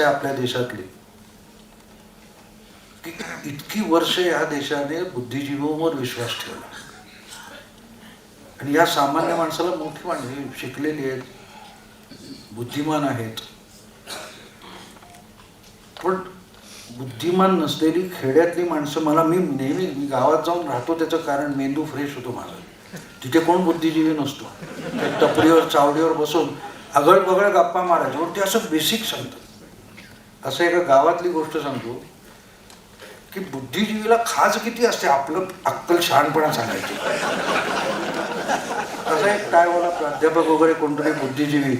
आहे आपल्या देशातली. की इतकी वर्ष या देशाने बुद्धिजीवांवर विश्वास ठेवला. आणि या सामान्य माणसाला मोठी माणसे शिकलेली आहेत. बुद्धिमान आहेत. पण बुद्धिमान नसलेली खेड्यातली माणसं मला मी नेहमी मी गावात जाऊन राहतो त्याचं कारण मेंदू फ्रेश होतो माझा. तिथे कोण बुद्धिजीवी नसतो. टपरीवर चावडीवर बसून अगळ बगळ गप्पा मारायचे पण ते असं बेसिक सांगतात. असं एका गावातली गोष्ट सांगतो की बुद्धिजीवीला खाज किती असते आपलं अक्कल शहाणपणा सांगायची. असं एक काय मला प्राध्यापक वगैरे कोणतरी बुद्धिजीवी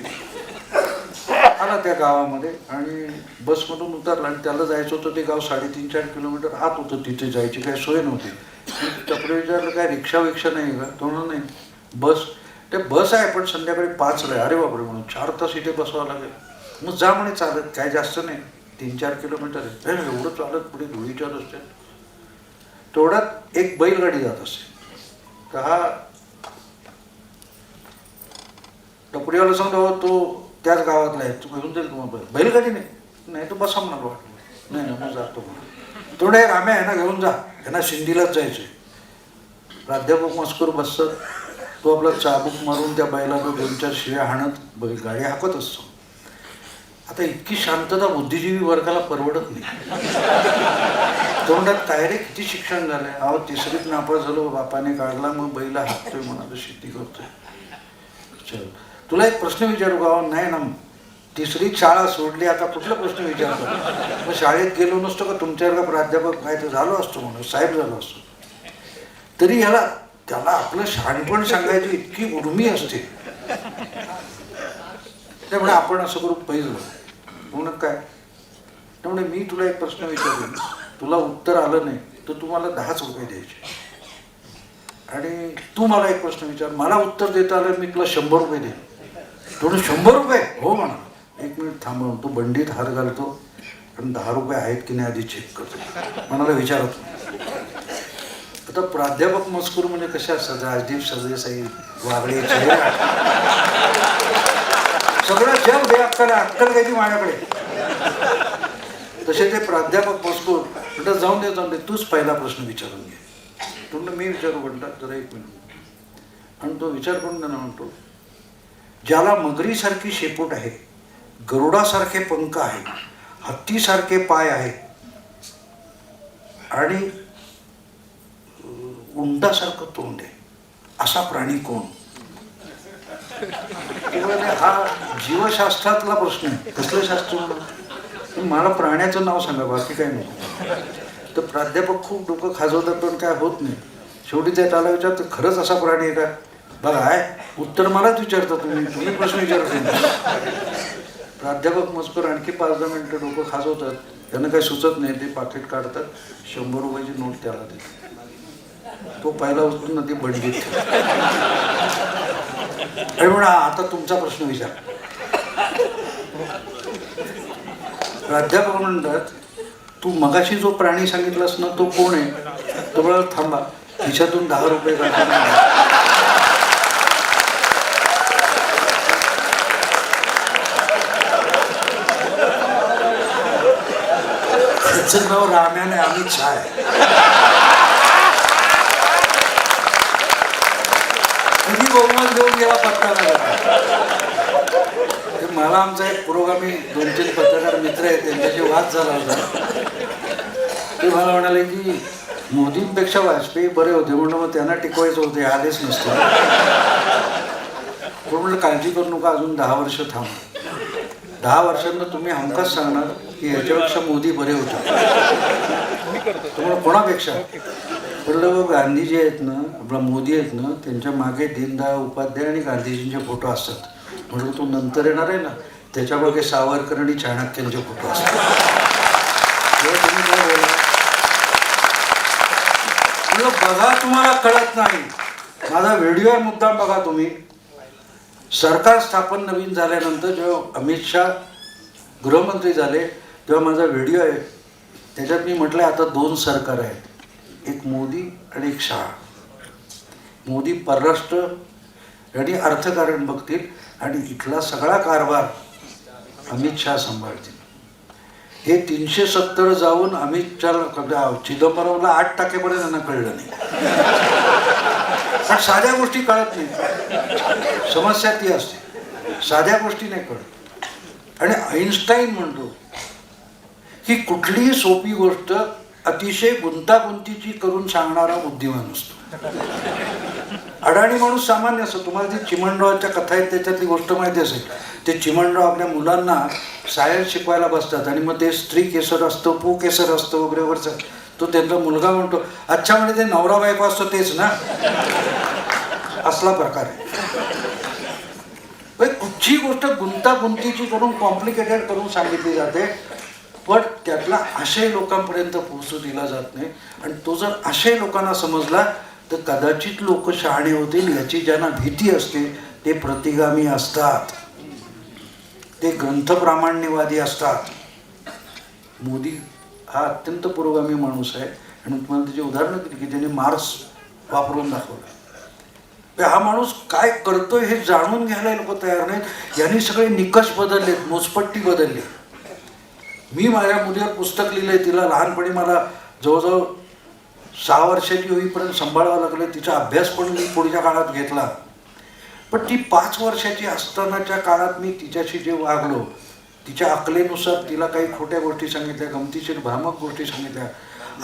आला त्या गावामध्ये आणि बसमधून उतरला आणि त्याला जायचं होतं ते गाव साडेतीन चार किलोमीटर आत होतं तिथे जायची काही सोय नव्हती. त्यापुढे विचारलं काय रिक्षा विक्षा नाही का? तो नाही बस. ते बस आहे पण संध्याकाळी पाचला आहे. अरे बापरे म्हणून चार तास इथे बसावं लागेल. मग जा म्हणे चालत काय जास्त नाही. तीन चार किलोमीटर आहे. एवढं चालत पुढे धुळीच्या रस्त्यात. तेवढ्यात एक बैलगाडी जात असते तर हा सांगतो तो त्याच गावातला आहे. तू घेऊन जाईल तुम्हाला बैल. बैलगाडी नाही. नाही तो बसा म्हणा वाटलं नाही नाही मग जातो म्हणून तेवढं एक आम्ही आहे ना घेऊन जा. यांना शिंदीलाच जायचे प्राध्यापक मस्कर बसतात. तो आपला चाबूक मारून त्या बैलाला दोन चार शिव्या हाणत बैल गाडी हाकत असतो. आता इतकी शांतता बुद्धिजीवी वर्गाला परवडत नाही. तोंडात तायरे किती शिक्षण झालंय? अहो तिसरीत नापास झालो बापाने काढला मग बैला हाकतोय म्हणाला शेती करतोय. चल. तुला एक प्रश्न विचारू का? नाही ना. तिसरी शाळा सोडली आता कुठला प्रश्न विचारतो? मग शाळेत गेलो नसतो का? तुमच्यावर प्राध्यापक काय तर झालो असतो म्हणून साहेब झालो असतो. तरी ह्याला त्याला आपलं शहाणपण सांगायची इतकी उर्मी असते. त्यामुळे आपण असं करू पैजलं म्हणून काय त्यामुळे मी तुला एक प्रश्न विचारेन तुला उत्तर आलं नाही तर तुम्हाला दहाच रुपये द्यायचे. आणि तू मला एक प्रश्न विचार. मला उत्तर देता आलं मी तुला शंभर रुपये देईन. थोडं शंभर रुपये? हो म्हणा. एक मिनिट थांबव तो बंडीत हार घालतो आणि दहा रुपये आहेत की नाही आधी चेक करतो. मनाला विचारत आता प्राध्यापक मजकूर म्हणजे कशा? सज राजदीप सजेसाई वागळे सगळं जग दे अक्कल आहे, अक्कल काय माझ्याकडे. तसे ते प्राध्यापक बसकून म्हणतात जाऊन दे जाऊन दे तूच पहिला प्रश्न विचारून घे. तुम्ही मी विचारू म्हणतात जरा एक मिनिट. आणि तो विचार करून त्यांना म्हणतो ज्याला मगरीसारखी शेपूट आहे गरुडासारखे पंख आहे हत्तीसारखे पाय आहे आणि उंडासारखं उंटासारखं तोंड आहे असा प्राणी कोण? ते हा जीवशास्त्रातला प्रश्न आहे. कसलं शास्त्र? मला प्राण्याचं नाव सांगा बाकी काय नको तर प्राध्यापक खूप डोकं खाजवतात पण काय होत नाही. शेवटी ते त्याला विचारतं खरंच असा प्राणी आहे का? बघा आहे. उत्तर मलाच विचारता तुम्ही. तुम्ही प्रश्न विचारत प्राध्यापक मजकूर आणखी पाच दहा मिनटं डोकं खाजवतात. त्यांना काही सुचत नाही ते पाकिट काढतात. शंभर रुपयाची नोट त्याला देतात. तो पहिला उचलून ना ती बडगीत. अरे म्हणा आता तुमचा प्रश्न विचार. प्राध्यापक म्हणतात तू मगाशी जो प्राणी सांगितलास ना तो कोण आहे? तो मला थांबा खिशातून दहा रुपये त्याचं नाव राम्याने आम्ही छाय आहे कधी बहुमत देऊन गेला पत्ता नाही लागला. ते मला आमचा एक पुरोगामी दोन तीन पत्रकार मित्र आहेत त्यांच्याशी वाद झाला होता. ते मला म्हणाले की मोदींपेक्षा वाजपेयी बरे होते म्हणून मग त्यांना टिकवायचं होते आलेच नसतो. पण म्हणलं काळजी करू नका अजून दहा वर्ष थांब. दहा वर्षांना तुम्ही हमकाच सांगणार की ह्याच्यापेक्षा मोदी बरे होते. तुम्हाला कोणापेक्षा? म्हटलं बघ गांधीजी आहेत ना आपला मोदी आहेत ना त्यांच्या मागे दीनदयाळ उपाध्याय आणि गांधीजींचे फोटो असतात. म्हणून तो नंतर येणार आहे ना त्याच्यामागे सावरकर आणि चाणक्यांचे फोटो असतात बघा तुम्हाला कळत नाही. माझा व्हिडिओ आहे मुद्दाम बघा तुम्ही. सरकार स्थापन नवीन झाल्यानंतर जेव्हा अमित शहा गृहमंत्री झाले तेव्हा माझा व्हिडिओ आहे. त्याच्यात मी म्हटलं आता दोन सरकार आहेत. एक मोदी आणि एक शहा. मोदी परराष्ट्र आणि अर्थकारण बघतील. आणि इथला सगळा कारभार अमित शहा सांभाळतील. हे तीनशे सत्तर जाऊन अमित शहा चिदंबरमला आठ टाकेपर्यंत त्यांना कळलं नाही. पण साध्या गोष्टी कळत नाही. समस्या ती असते. साध्या गोष्टी नाही कळत. आणि आईन्स्टाईन म्हणतो की कुठलीही सोपी गोष्ट अतिशय गुंतागुंतीची करून सांगणारा बुद्धिमान असतो. अडाणी माणूस सामान्य असतो. तुम्हाला ती चिमणरावाच्या कथा आहेत त्याच्यातली गोष्ट माहिती असेल. ते चिमणराव आपल्या मुलांना सायन्स शिकवायला बसतात आणि मग ते स्त्री केसर असतं पू केसर असतं वगैरे वगैरे तो त्यांचा मुलगा म्हणतो अच्छा म्हणजे ते नवरा बायको असतो तेच ना? असला प्रकार आहे. कुठची गोष्ट गुंतागुंतीची करून कॉम्प्लिकेटेड करून सांगितली जाते पण त्यातला आशय लोकांपर्यंत पोहोचू दिला जात नाही. आणि तो जर आशय लोकांना समजला तर कदाचित लोक शहाणे होतील याची ज्यांना भीती असते ते प्रतिगामी असतात. ते ग्रंथप्रामाण्यवादी असतात. मोदी हा अत्यंत पुरोगामी माणूस आहे. आणि तुम्हाला त्याची उदाहरणं दिली की त्याने मार्स वापरून दाखवलं. हा माणूस काय करतोय हे जाणून घ्यायला लोक तयार नाहीत. यांनी सगळे निकष बदललेत मोजपट्टी बदलली. मी माझ्या मुलीवर पुस्तक लिहिलंय तिला लहानपणी मला जवळजवळ सहा वर्षाची होईपर्यंत सांभाळावं लागलं तिचा अभ्यास पण मी पुढच्या काळात घेतला. पण ती पाच वर्षाची असतानाच्या काळात मी तिच्याशी जे वागलो तिच्या अकलेनुसार तिला काही खोट्या गोष्टी सांगितल्या गमतीशीर भ्रामक गोष्टी सांगितल्या.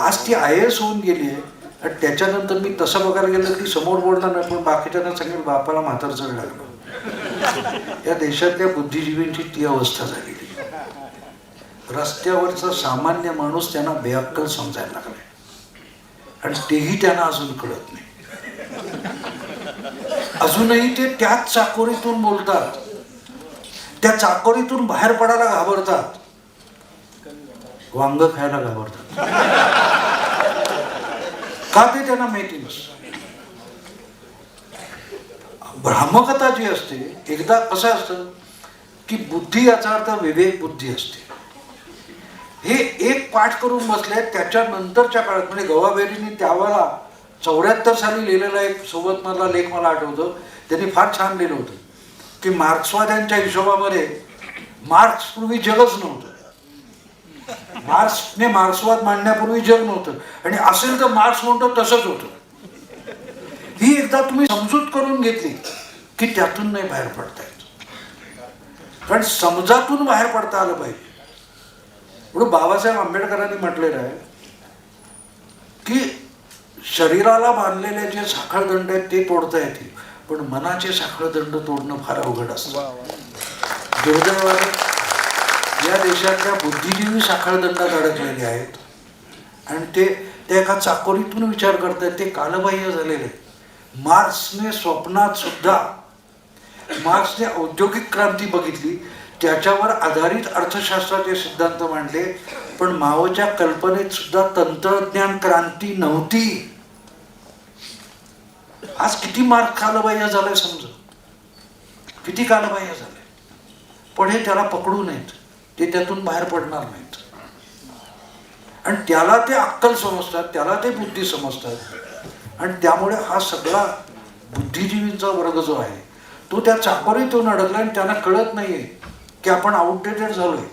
आज ती आय एस होऊन गेली आहे आणि त्याच्यानंतर मी तसं बघायला गेलं की समोर बोलणार नाही पण बाकीच्यांना सांगेल बापाला म्हातार चढ लागलो. या देशातल्या बुद्धिजीवींची ती अवस्था झाली. रस्त्यावरचा सामान्य माणूस त्यांना बेअक्कल समजायला लागलाय. आणि तेही त्यांना अजून कळत नाही. अजूनही ते त्याच चाकोरीतून बोलतात. त्या चाकोरीतून बाहेर पडायला घाबरतात. वांग खायला घाबरतात. का ते त्यांना माहिती नसतं? ब्राह्मकथा जी असते एकदा कसं असतं की बुद्धी याचा अर्थ विवेक बुद्धी असते. हे एक पाठ करून बसले त्याच्या नंतरच्या काळात म्हणजे गवाबेरीने त्यावेळेला चौऱ्याहत्तर साली लिहिलेला एक सोबत मधला लेख मला आठवतो. त्यांनी फार छान लिहिलं होतं. की मार्क्सवाद्यांच्या हिशोबामध्ये मार्क्स पूर्वी जगच नव्हतं. मार्क्सने मार्क्सवाद मांडण्यापूर्वी जग नव्हतं. आणि असेल तर मार्क्स म्हणतो तसंच होतं. ही एकदा तुम्ही समजूत करून घेतली की त्यातून नाही बाहेर पडता येत. कारण समजातून बाहेर पडता आलं पाहिजे. म्हणून बाबासाहेब आंबेडकरांनी म्हटलेलं आहे की शरीराला बांधलेले जे साखळदंड आहेत ते तोडता येतील पण मनाचे साखळदंड तोडणं फार अवघड असतं. दुर्दैवाने या देशातल्या बुद्धिजीवी साखळदंडात अडकलेले आहेत. आणि ते ते एका चाकोरीतून विचार करतायत ते कालबाह्य झालेले. मार्क्सने स्वप्नात सुद्धा मार्क्सने औद्योगिक क्रांती बघितली त्याच्यावर आधारित अर्थशास्त्राचे सिद्धांत मांडले. पण माओच्या कल्पनेत सुद्धा तंत्रज्ञान क्रांती नव्हती. आज किती मार्क कालबाह्य झालंय समजा? किती कालबाह्य झालंय? पण हे त्याला पकडू नयेत. ते त्यातून बाहेर पडणार नाहीत. आणि त्याला ते अक्कल समजतात त्याला ते बुद्धी समजतात. आणि त्यामुळे हा सगळा बुद्धिजीवींचा वर्ग जो आहे तो त्या चाकोरीतून अडकला आणि त्यांना कळत नाहीये. की आपण आउटडेटेड झालोय.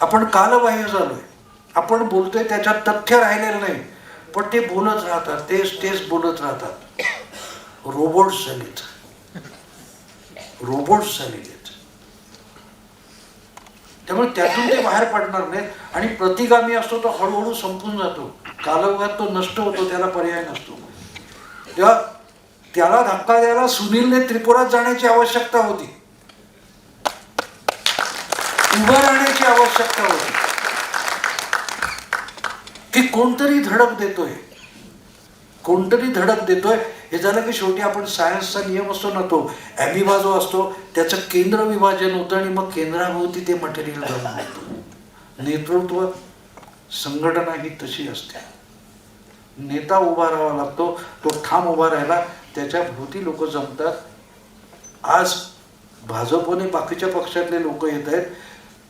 आपण कालबाह्य झालोय. आपण बोलतोय त्याच्यात तथ्य राहिलेलं नाही. पण ते बोलत राहतात तेच तेच बोलत राहतात. रोबोट्स झालेत रोबोट्स झालेले त्यामुळे त्यातून ते बाहेर पडणार नाहीत. आणि प्रतिगामी असतो तो हळूहळू संपून जातो. कालौघात तो नष्ट होतो त्याला पर्याय नसतो. तेव्हा त्याला धक्का द्यायला सुनीलने त्रिपुरात जाण्याची आवश्यकता होती. उभं राहण्याची आवश्यकता होती. की कोणतरी धडक देतोय. कोणतरी धडक देतोय हे झालं की शेवटी आपण सायन्सचा नियम असतो ना तो ॲमिबा जो असतो त्याचं केंद्र विभाजन होतं आणि मग केंद्राभोवती ते मटेरियल नेतृत्व संघटना ही तशी असते. नेता उभा राहावा लागतो तो ठाम उभा राहिला त्याच्या भोवती लोक जमतात. आज भाजपने बाकीच्या पक्षातले लोक येत आहेत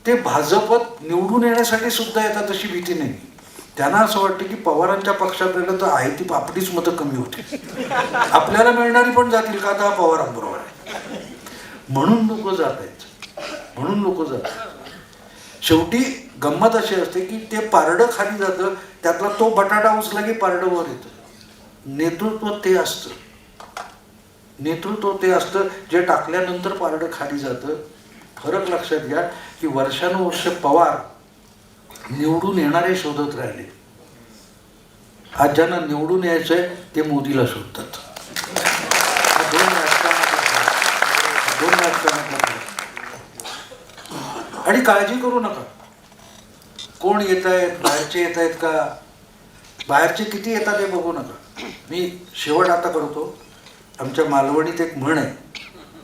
ते भाजपत निवडून येण्यासाठी सुद्धा येतात तशी भीती नाही. त्यांना असं वाटतं की पवारांच्या पक्षात राहिलं तर आहे ती आपलीच मतं कमी होती आपल्याला मिळणारी पण जातील का? आता पवारांबरोबर आहे. म्हणून लोक जात आहेत. म्हणून लोक जात शेवटी गंमत अशी असते की ते पारडं खाली जातं त्यातला तो बटाटा उचला की पारडं वर येतं. नेतृत्व ते असतं. नेतृत्व ते असतं जे टाकल्यानंतर पारडं खाली जातं फरक लक्षात घ्या की वर्षानुवर्ष पवार निवडून येणारे शोधत राहिले. आज ज्यांना निवडून यायचंय ते मोदीला शोधतात. दोन दोन राजकारणातला आणि काळजी करू नका. कोण येत आहेत बाहेरचे येत आहेत का? बाहेरचे किती येतात हे बघू नका. मी शेवट आता करतो. आमच्या मालवणीत एक म्हण आहे.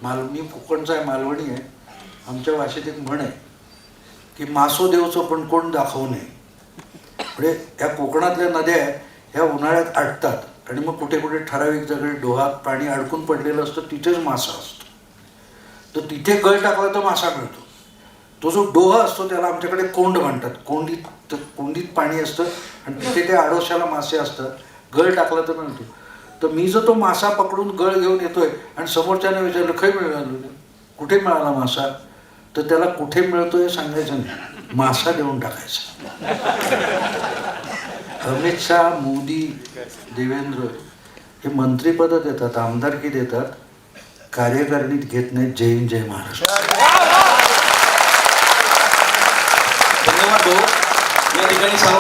माल मी कोकणचा आहे मालवणी आहे. आमच्या भाषेत एक म्हण आहे की मासो देवचं पण कोण दाखवू नये. म्हणजे ह्या कोकणातल्या नद्या ह्या उन्हाळ्यात आटतात आणि मग कुठे कुठे ठराविक जागी डोहात पाणी अडकून पडलेलं असतं तिथेच मासा असतो. तर तिथे गळ टाकला तर मासा मिळतो तो जो डोह असतो त्याला आमच्याकडे कोंड म्हणतात. कोंडीत कोंडीत पाणी असतं आणि तिथे त्या आडोशाला मासे असतात. गळ टाकला तर मिळतो तर मी जर तो मासा पकडून गळ घेऊन येतोय आणि समोरच्याने विचारलं खै मिळालं कुठे मिळाला मासा? तर त्याला कुठे मिळतो हे सांगायचं नाही. मासा देऊन टाकायचा. अमित शहा मोदी देवेंद्र हे मंत्रीपद देतात आमदारकी देतात कार्यकारिणीत घेत नाहीत जय हिंद जय महाराष्ट्र. धन्यवाद भाऊ. या ठिकाणी सर्व